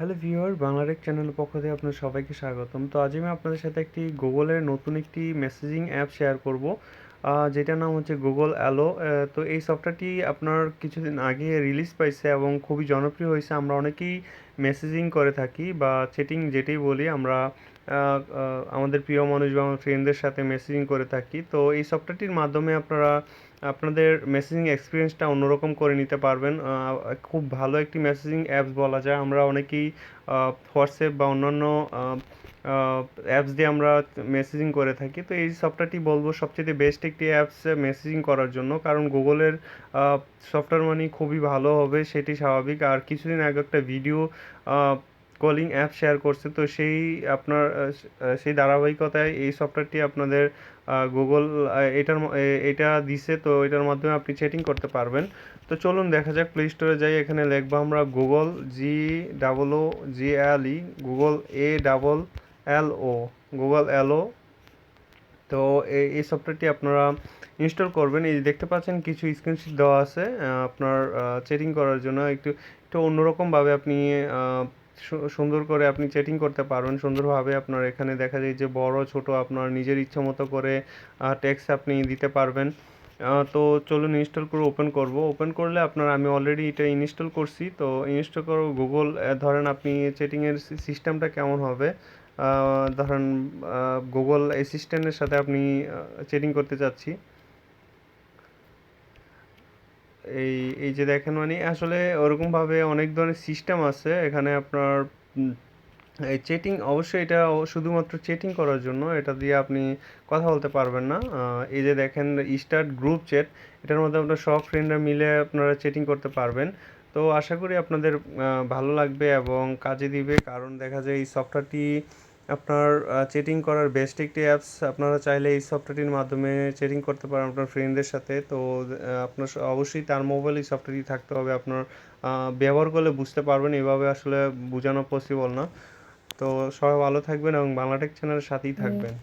Hello viewer Bangla Tech চ্যানেলের পক্ষ থেকে আপনাদের সবাইকে স্বাগতম। তো আজ আমি আপনাদের সাথে একটি গুগলের নতুন একটি মেসেজিং অ্যাপ শেয়ার করব। যেটার নাম হচ্ছে গুগল অ্যালো তো এই সফটওয়্যারটি আপনার কিছুদিন আগে রিলিজ পাইছে এবং খুবই জনপ্রিয় হয়েছে। আমরা অনেকেই মেসেজিং করে থাকি বা চ্যাটিং যেটাই বলি, আমরা আমাদের প্রিয় মানুষ বা আমার ফ্রেন্ডদের সাথে মেসেজিং করে থাকি। তো এই সফটওয়্যারটির মাধ্যমে আপনারা আপনাদের মেসেজিং এক্সপিরিয়েন্সটা অন্যরকম করে নিতে পারবেন। খুব ভালো একটি মেসেজিং অ্যাপস বলা যায়। আমরা অনেকেই হোয়াটসঅ্যাপ বা অন্যান্য অ্যাপস দিয়ে আমরা মেসেজিং করে থাকি। তো এই সফটওয়্যারটি বলব সবচেয়ে বেস্ট একটি অ্যাপস মেসেজিং করার জন্য। কারণ গুগলের সফটওয়্যার মানে খুবই ভালো হবে, সেটি স্বাভাবিক। আর কিছুদিন আগে একটা ভিডিও কলিং অ্যাপ শেয়ার করছে, তো সেই আপনার সেই ধারাবাহিকতায় এই সফটওয়্যারটি আপনাদের গুগল এটার এটা দিছে, তো এটার মাধ্যমে আপনি চ্যাটিং করতে পারবেন। তো চলুন দেখা যাক প্লে স্টোরে যাই, এখানে লিখব আমরা Google G double O G L E Google এ double L O Google L O তো এই সফটওয়্যারটি আপনারা ইনস্টল করবেন। এই দেখতে পাচ্ছেন, কিছু স্ক্রিনশট দেওয়া আছে আপনার চ্যাটিং করার জন্য। একটু একটু অন্যরকমভাবে আপনি সুন্দর করে আপনি চ্যাটিং করতে পারবেন। সুন্দরভাবে আপনার এখানে দেখা যায় যে বড়, ছোট আপনার নিজের ইচ্ছা মতো করে টেক্সট আপনি দিতে পারবেন। তো চলুন ইনস্টল করে ওপেন করব। ওপেন করলে আপনার আমি অলরেডি এটা ইনস্টল করছি। তো ইনস্টল করো গুগল ধরেন আপনি চ্যাটিংয়ের সিস্টেমটা কেমন হবে? ধরেন গুগল অ্যাসিস্ট্যান্টের সাথে আপনি চেটিং করতে চাচ্ছি। এই এই যে দেখেন মানে আসলে ওরকমভাবে অনেক ধরনের সিস্টেম আছে। এখানে আপনার এই চেটিং অবশ্যই এটা শুধুমাত্র চেটিং করার জন্য, এটা দিয়ে আপনি কথা বলতে পারবেন না। এই যে দেখেন স্টার্ট গ্রুপ চ্যাট এটার মধ্যে আপনার সব ফ্রেন্ডরা মিলে আপনারা চেটিং করতে পারবেন। তো আশা করি আপনাদের ভালো লাগবে এবং কাজে দিবে। কারণ দেখা যায় এই সফটওয়্যারটি আপনার চেটিং করার বেস্ট একটি অ্যাপস আপনারা চাইলে এই সফটওয়্যারটির মাধ্যমে চেটিং করতে পারেন আপনার ফ্রেন্ডদের সাথে। তো আপনার অবশ্যই তার মোবাইল এই সফটওয়্যারটি থাকতে হবে। আপনার ব্যবহার করলে বুঝতে পারবেন, এভাবে আসলে বোঝানো পসিবল না। তো, সবাই ভালো থাকবেন এবং বাংলাটেক চ্যানেলের সাথেই থাকবেন।